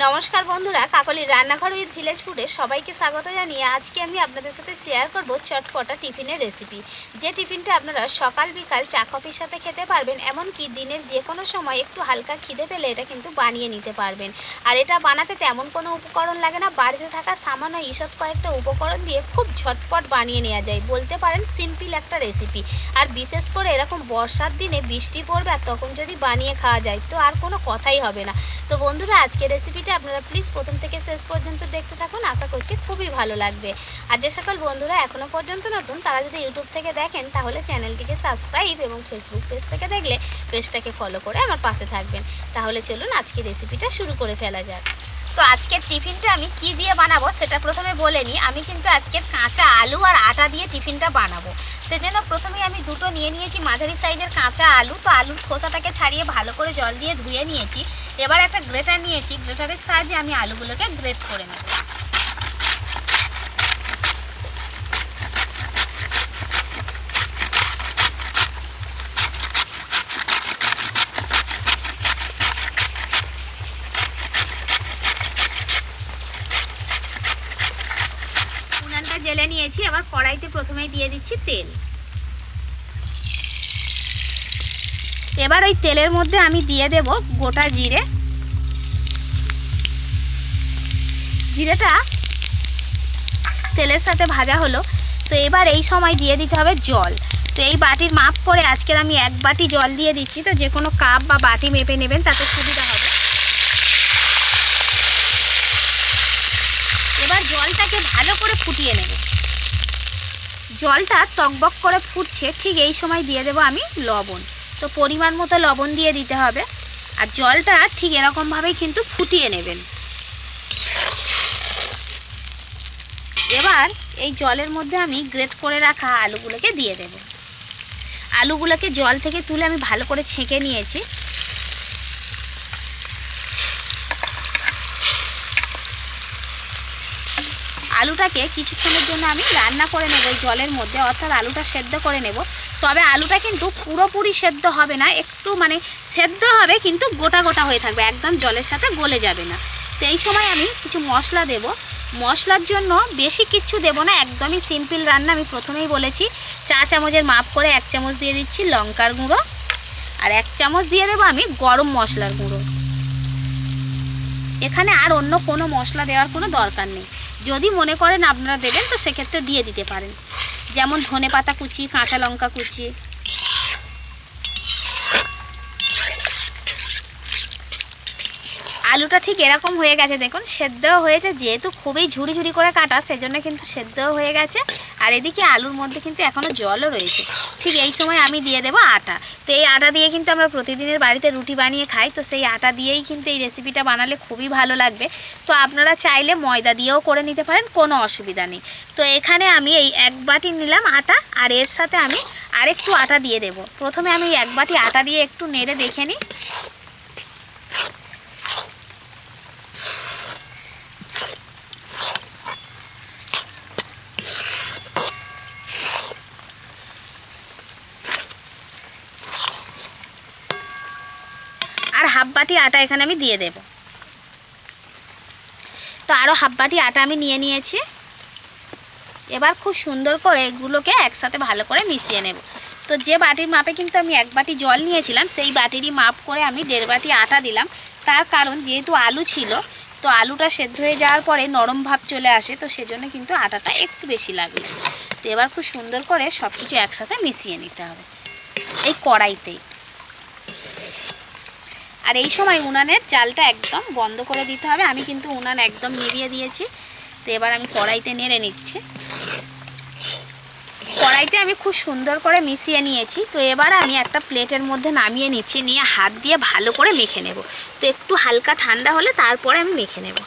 নমস্কার বন্ধুরা কাকলির রান্নাঘর উইথ ভিলেজ ফুডে সবাইকে স্বাগত জানিয়ে আজকে আমি আপনাদের সাথে শেয়ার করব চটপটা টিফিনের রেসিপি যে টিফিনটা আপনারা সকাল বিকাল চা কফির সাথে খেতে পারবেন, এমনকি দিনের যে কোনো সময় একটু হালকা খিদে পেলে এটা কিন্তু বানিয়ে নিতে পারবেন। আর এটা বানাতে তেমন কোনো উপকরণ লাগে না, বাড়িতে থাকা সামান্য ঈষৎ কয়েকটা উপকরণ দিয়ে খুব ঝটপট বানিয়ে নেওয়া যায়। বলতে পারেন সিম্পল একটা রেসিপি আর বিশেষ করে এরকম বর্ষার দিনে বৃষ্টি পড়বে আর তখন যদি বানিয়ে খাওয়া যায়, তো আর কোনো কথাই হবে না। তো বন্ধুরা, আজকে রেসিপিটা আপনারা প্লিজ প্রথম থেকে শেষ পর্যন্ত দেখতে থাকুন। আশা করছি খুবই ভালো লাগবে। আর যে সকল বন্ধুরা এখনও পর্যন্ত নতুন, তারা যদি ইউটিউব থেকে দেখেন, তাহলে চ্যানেলটিকে সাবস্ক্রাইব এবং ফেসবুক পেজ থেকে দেখলে পেজটাকে ফলো করে আমার পাশে থাকবেন। তাহলে চলুন আজকে রেসিপিটা শুরু করে ফেলা যাক। তো আজকের টিফিনটা আমি কি দিয়ে বানাবো সেটা প্রথমে বলে নিই। আমি কিন্তু আজকের কাঁচা আলু আর আটা দিয়ে টিফিনটা বানাবো। সেজন্য প্রথমে আমি দুটো নিয়ে নিয়েছি মাঝারি সাইজের কাঁচা আলু। তো আলুর খোসাটাকে ছাড়িয়ে ভালো করে জল দিয়ে ধুয়ে নিয়েছি। এবার একটা গ্রেটার নিয়েছি, গ্রেটারের সাহায্যে আমি আলুগুলোকে গ্রেট করে নেব। জেলে নিয়েছি আবার কড়াইতে প্রথমেই দিয়ে দিচ্ছি তেল। এবার ওই তেলের মধ্যে আমি দিয়ে দেব গোটা জিরে। জিরেটা তেলের সাথে ভাজা হলো। তো এবার এই সময় দিয়ে দিতে হবে জল। তো এই বাটির মাপ করে আজকের আমি এক বাটি জল দিয়ে দিচ্ছি। তো যে কোনো কাপ বা বাটি মেপে নেবেন, তাতে সুবিধা হবে। এবার জলটাকে ভালো করে ফুটিয়ে নেব। জলটা টকবক করে ফুটছে, ঠিক এই সময় দিয়ে দেবো আমি লবণ। তো পরিমাণ মতো লবণ দিয়ে দিতে হবে। আর জলটা ঠিক এরকমভাবেই কিন্তু ফুটিয়ে নেবেন। এবার এই জলের মধ্যে আমি গ্রেট করে রাখা আলুগুলোকে দিয়ে দেব। আলুগুলোকে জল থেকে তুলে আমি ভালো করে ছেঁকে নিয়েছি। আলুটাকে কিছুক্ষণের জন্য আমি রান্না করে নেব জলের মধ্যে, অর্থাৎ আলুটা সেদ্ধ করে নেব। তবে আলুটা কিন্তু পুরোপুরি সেদ্ধ হবে না, একটু মানে সেদ্ধ হবে কিন্তু গোটা গোটা হয়ে থাকবে, একদম জলের সাথে গলে যাবে না। তো এই সময় আমি কিছু মশলা দেব। মশলার জন্য বেশি কিচ্ছু দেব না, একদমই সিম্পল রান্না আমি প্রথমেই বলেছি। চা চামচের মাপ করে এক চামচ দিয়ে দিচ্ছি লঙ্কার গুঁড়ো, আর এক চামচ দিয়ে দেবো আমি গরম মশলার গুঁড়ো। এখানে আর অন্য কোনো মশলা দেওয়ার কোনো দরকার নেই। যদি মনে করেন আপনারা দেবেন, তো সেক্ষেত্রে দিয়ে দিতে পারেন। যেমন ধনে পাতা কুচি কাঁচা লঙ্কা কুচি। আলুটা ঠিক এরকম হয়ে গেছে, দেখুন, সেদ্ধও হয়েছে, যেহেতু খুবই ঝুড়ি ঝুড়ি করে কাটা, সেজন্য কিন্তু সেদ্ধও হয়ে গেছে। আর এদিকে আলুর মধ্যে কিন্তু এখনও জলও রয়েছে। ঠিক এই সময় আমি দিয়ে দেবো আটা। তো এই আটা দিয়ে কিন্তু আমরা প্রতিদিনের বাড়িতে রুটি বানিয়ে খাই, তো সেই আটা দিয়েই কিন্তু এই রেসিপিটা বানালে খুবই ভালো লাগবে। তো আপনারা চাইলে ময়দা দিয়েও করে নিতে পারেন, কোনো অসুবিধা নেই। তো এখানে আমি এই এক বাটি নিলাম আটা, আর এর সাথে আমি আরেকটু আটা দিয়ে দেব। প্রথমে আমি এক বাটি আটা দিয়ে একটু নেড়ে দেখে নিই আর হাফ বাটি আটা এখানে আমি দিয়ে দেব। তো আরও হাফ বাটি আটা আমি নিয়ে নিয়েছি। এবার খুব সুন্দর করে এগুলোকে একসাথে ভালো করে মিশিয়ে নেব। তো যে বাটির মাপে কিন্তু আমি এক বাটি জল নিয়েছিলাম, সেই বাটিরই মাপ করে আমি দেড় বাটি আটা দিলাম। তার কারণ যেহেতু আলু ছিল, তো আলুটা সেদ্ধ হয়ে যাওয়ার পরে নরম ভাব চলে আসে, তো সেজন্য কিন্তু আটাটা একটু বেশি লাগবে তো এবার খুব সুন্দর করে সব কিছু একসাথে মিশিয়ে নিতে হবে। এই কড়াইতেই। আর এই সময় উনানের চালটা একদম বন্ধ করে দিতে হবে। আমি কিন্তু উনান একদম নিভিয়ে দিয়েছি। তো এবার আমি কড়াইতে নেড়ে নিচ্ছি। কড়াইতে আমি খুব সুন্দর করে মিশিয়ে নিয়েছি। তো এবার আমি একটা প্লেটের মধ্যে নামিয়ে নিচ্ছি। নিয়ে হাত দিয়ে ভালো করে মেখে নেব। তো একটু হালকা ঠান্ডা হলে তারপরে আমি মেখে নেব।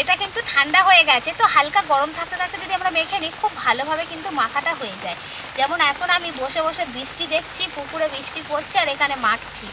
এটা কিন্তু ঠান্ডা হয়ে গেছে। তো হালকা গরম থাকতে থাকতে যদি আমরা মেখে নিই, খুব ভালোভাবে কিন্তু মাখাটা হয়ে যায়। যেমন এখন আমি বসে বসে বৃষ্টি দেখছি, পুকুরে বৃষ্টি পড়ছে আর এখানে মাখছি।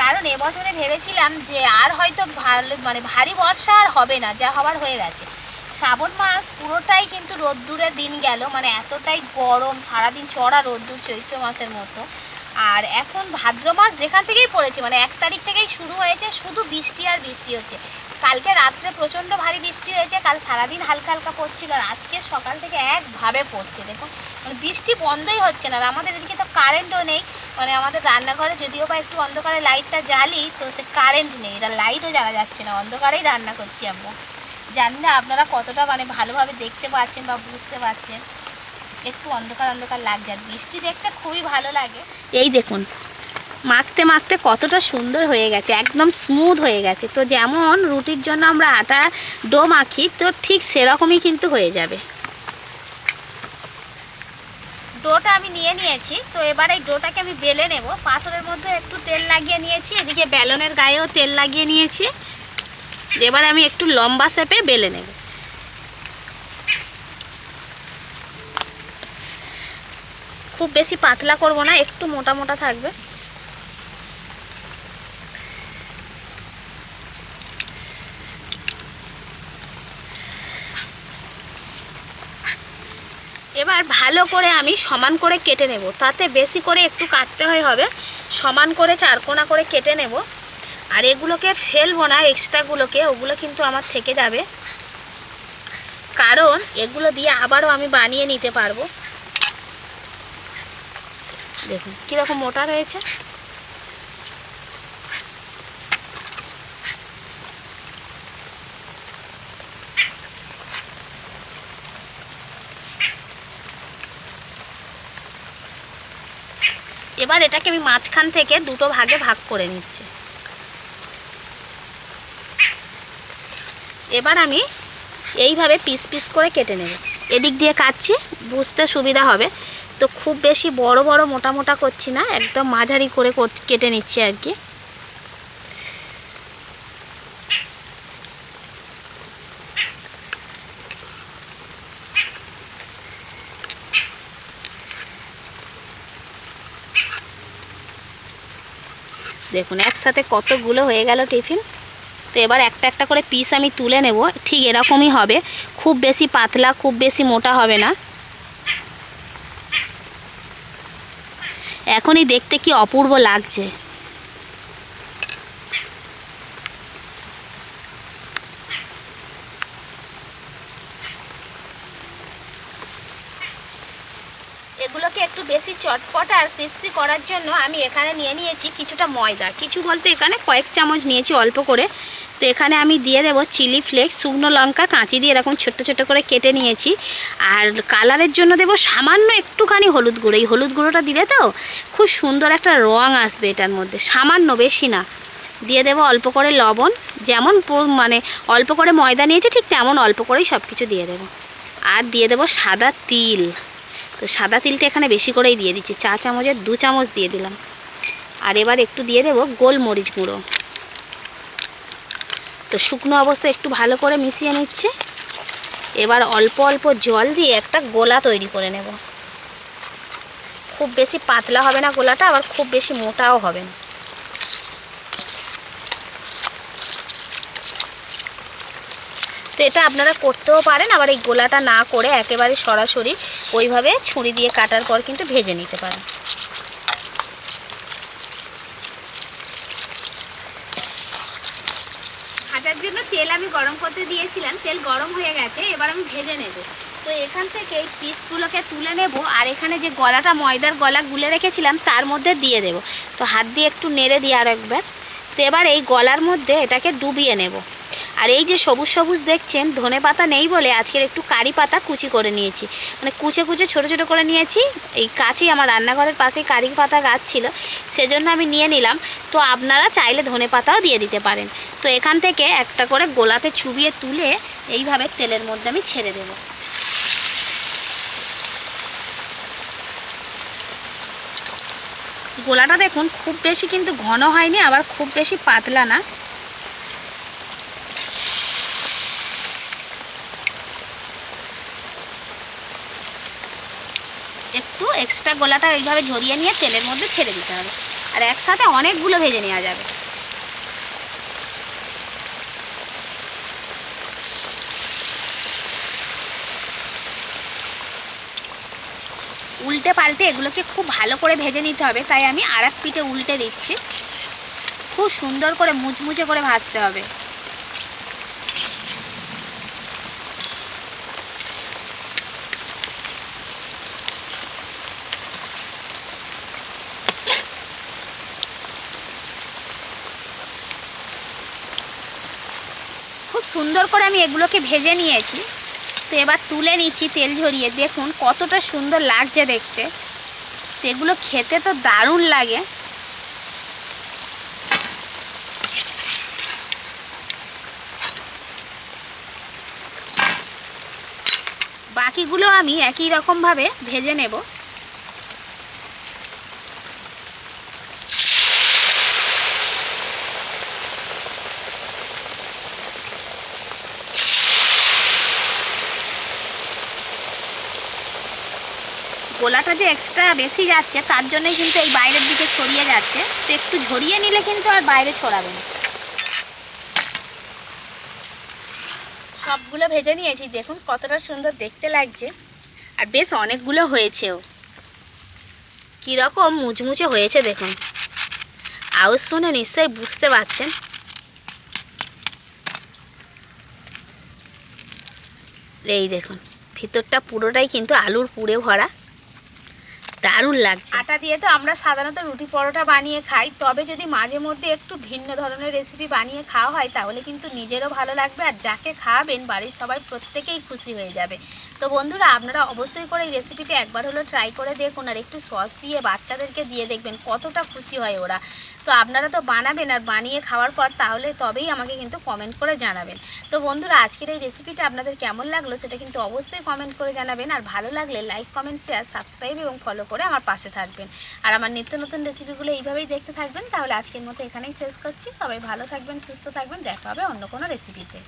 কারণ এবছরে ভেবেছিলাম যে আর হয়তো ভালো মানে ভারী বর্ষা আর হবে না, যা হবার হয়ে গেছে। শ্রাবণ মাস পুরোটাই কিন্তু রোদ্দুরের দিন গেল মানে এতটাই গরম, সারাদিন চড়া রোদ্দুর চৈত্র মাসের মতো। আর এখন ভাদ্র মাস যেখান থেকেই পড়েছে মানে এক তারিখ থেকেই শুরু হয়েছে, শুধু বৃষ্টি আর বৃষ্টি হচ্ছে। কালকে রাত্রে প্রচণ্ড ভারী বৃষ্টি হয়েছে, কাল সারাদিন হালকা হালকা পড়ছিল আর আজকে সকাল থেকে একভাবে পড়ছে, দেখুন। মানে বৃষ্টি বন্ধই হচ্ছে না আর আমাদের এদিকে তো কারেন্টও নেই। মানে আমাদের রান্নাঘরে যদিও বা একটু অন্ধকারে লাইটটা জ্বালি, তো সে কারেন্ট নেই। এটা লাইটও জ্বালা যাচ্ছে না, অন্ধকারেই রান্না করছি আমরা। জানি না আপনারা কতটা মানে ভালোভাবে দেখতে পাচ্ছেন বা বুঝতে পারছেন। একটু অন্ধকার অন্ধকার লাগছে আর বৃষ্টি দেখতে খুবই ভালো লাগে। এই দেখুন মাখতে মাখতে কতটা সুন্দর হয়ে গেছে, একদম স্মুথ হয়ে গেছে। তো যেমন রুটির জন্য আমরা আটা, ডো মাখি, তো ঠিক সেরকমই কিন্তু হয়ে যাবে। ডোটা আমি নিয়ে নিয়েছি, তো এবার এই ডোটাকে আমি বেলে নেব। পাথরের মধ্যে একটু তেল লাগিয়ে নিয়েছি, এদিকে বেলনের গায়েও তেল লাগিয়ে নিয়েছি। এবার আমি একটু লম্বা শেপে বেলে নেব। খুব বেশি পাতলা করব না, একটু মোটা মোটা থাকবে। এবার ভালো করে আমি সমান করে কেটে নেব। তাতে বেশি করে একটু কাটতে হয় হবে। সমান করে চারকোনা করে কেটে নেব। আর এগুলোকে ফেলব না এক্সট্রাগুলোকে ওগুলো কিন্তু আমার থেকে যাবে। কারণ এগুলো দিয়ে আবারও আমি বানিয়ে নিতে পারব। দেখুন, কীরকম মোটা রয়েছে। এবার এটাকে আমি মাঝখান থেকে দুটো ভাগে ভাগ করে নিচ্ছি। এবার আমি এইভাবে পিস পিস করে কেটে নেব। এদিক দিয়ে কাটছি, বুঝতে সুবিধা হবে। তো খুব বেশি বড় বড় মোটা মোটা করছি না, একদম মাঝারি করে কেটে নিচ্ছি আর কি। দেখুন, একসাথে কতগুলো হয়ে গেল টিফিন। তো এবার একটা একটা করে পিস আমি তুলে নেব। ঠিক এরকমই হবে। খুব বেশি পাতলা, খুব বেশি মোটা হবে না। এখনই দেখতে কি অপূর্ব লাগছে। এগুলোকে একটু বেশি চটপট আর ক্রিপসি করার জন্য আমি এখানে নিয়ে নিয়েছি কিছুটা ময়দা। কিছু বলতে এখানে কয়েক চামচ নিয়েছি অল্প করে। তো এখানে আমি দিয়ে দেবো চিলি ফ্লেক্স শুকনো লঙ্কা, কাঁচি দিয়ে এরকম ছোট্ট ছোট্ট করে কেটে নিয়েছি। আর কালারের জন্য দেবো সামান্য একটুখানি হলুদ গুঁড়ো। এই হলুদ গুঁড়োটা দিলে তো খুব সুন্দর একটা রং আসবে এটার মধ্যে। সামান্য বেশি না। দিয়ে দেবো অল্প করে লবণ। যেমন মানে অল্প করে ময়দা নিয়েছি ঠিক তেমন অল্প করেই সব কিছু দিয়ে দেবো। আর দিয়ে দেবো সাদা তিল। তো সাদা তিলটা এখানে বেশি করেই দিয়ে দিচ্ছি। চা চামচের দু চামচ দিয়ে দিলাম। আর এবার একটু দিয়ে দেবো গোলমরিচ গুঁড়ো। তো শুকনো অবস্থা একটু ভালো করে মিশিয়ে নিচ্ছে। এবার অল্প অল্প জল দিয়ে একটা গোলা তৈরি করে নেব। খুব বেশি পাতলা হবে না গোলাটা, আবার খুব বেশি মোটাও হবে না। তো এটা আপনারা করতেও পারেন, আবার এই গোলাটা না করে একেবারে সরাসরি ওইভাবে ছুরি দিয়ে কাটার পর কিন্তু ভেজে নিতে পারেন। ভাজার জন্য তেল আমি গরম করতে দিয়েছিলাম, তেল গরম হয়ে গেছে, এবার আমি ভেজে নেব। তো এখান থেকে এই পিসগুলোকে তুলে নেব, আর এখানে যে গলাটা, ময়দার গলা গুলে রেখেছিলাম, তার মধ্যে দিয়ে দেব। তো হাত দিয়ে একটু নেড়ে দিয়ে আর একবার। তো এবার এই গলার মধ্যে এটাকে ডুবিয়ে নেব। আর এই যে সবুজ সবুজ দেখছেন, ধনে পাতা নেই বলে আজকের একটু কারি পাতা কুচি করে নিয়েছি। মানে কুচে কুচে ছোট ছোট করে নিয়েছি। এই কাছেই আমার রান্নাঘরের পাশেই কারি পাতা গাছ ছিল, সেজন্য আমি নিয়ে নিলাম। তো আপনারা চাইলে ধনে পাতাও দিয়ে দিতে পারেন। তো এখান থেকে একটা করে গোলাতে চুবিয়ে তুলে এইভাবে তেলের মধ্যে আমি ছেড়ে দেবো। গোলাটা দেখুন, খুব বেশি কিন্তু ঘন হয়নি, আবার খুব বেশি পাতলা না একটু এক্সট্রা গোলাটা এইভাবে ঝরিয়ে নিয়ে তেলের মধ্যে ছেড়ে দিতে হবে। আর একসাথে অনেকগুলো ভেজে নেওয়া যাবে। উল্টে পাল্টে এগুলোকে খুব ভালো করে ভেজে নিতে হবে, তাই আমি আর এক পিঠে উল্টে দিচ্ছি। খুব সুন্দর করে মুচমুচে করে ভাজতে হবে। সুন্দর করে আমি এগুলোকে ভেজে নিয়েছি। তো এবার তুলে নিচ্ছি তেল ঝরিয়ে। দেখুন কতটা সুন্দর লাগছে দেখতে। তো এগুলো খেতে তো দারুণ লাগে। বাকিগুলো আমি একই রকমভাবে ভেজে নেব গোলাটা যে এক্সট্রা বেশি যাচ্ছে, তার জন্যই কিন্তু এই বাইরের দিকে ছড়িয়ে যাচ্ছে। তো একটু ঝরিয়ে নিলে কিন্তু আর বাইরে ছড়াবে না। সবগুলো ভেজে নিয়েছি। দেখুন কতটা সুন্দর দেখতে লাগছে। আর বেশ অনেকগুলো হয়েছেও। কীরকম মুচমুচে হয়েছে দেখুন। আওয়াজ শুনে নিশ্চয়ই বুঝতে পারছেন। এই দেখুন, ভিতরটা পুরোটাই কিন্তু আলুর পুড়ে ভরা। দারুণ লাগছে। আটা দিয়ে তো আমরা সাধারণত রুটি পরোটা বানিয়ে খাই, তবে যদি মাঝে মধ্যে একটু ভিন্ন ধরনের রেসিপি বানিয়ে খাওয়া হয়, তাহলে কিন্তু নিজেরও ভালো লাগবে আর যাকে খাওয়াবেন, বাড়ির সবাই প্রত্যেকেই খুশি হয়ে যাবে। তো বন্ধুরা, আপনারা অবশ্যই করে এই রেসিপিটা একবার হলো ট্রাই করে দেখুন আর একটু সস দিয়ে বাচ্চাদেরকে দিয়ে দেখবেন কতটা খুশি হয় ওরা। তো আপনারা তো বানাবেন আর বানিয়ে খাওয়ার পর তাহলে তবেই আমাকে কিন্তু কমেন্ট করে জানাবেন। তো বন্ধুরা, আজকের এই রেসিপিটা আপনাদের কেমন লাগল সেটা কিন্তু অবশ্যই কমেন্ট করে জানাবেন আর ভালো লাগলে লাইক কমেন্ট শেয়ার সাবস্ক্রাইব এবং ফলো করে আমার পাশে থাকবেন। আর আমার নিত্য নতুন রেসিপিগুলো এইভাবেই দেখতে থাকবেন, তাহলে আজকের মতো এখানেই শেষ করছি। সবাই ভালো থাকবেন, সুস্থ থাকবেন, দেখা হবে অন্য কোনো রেসিপিতে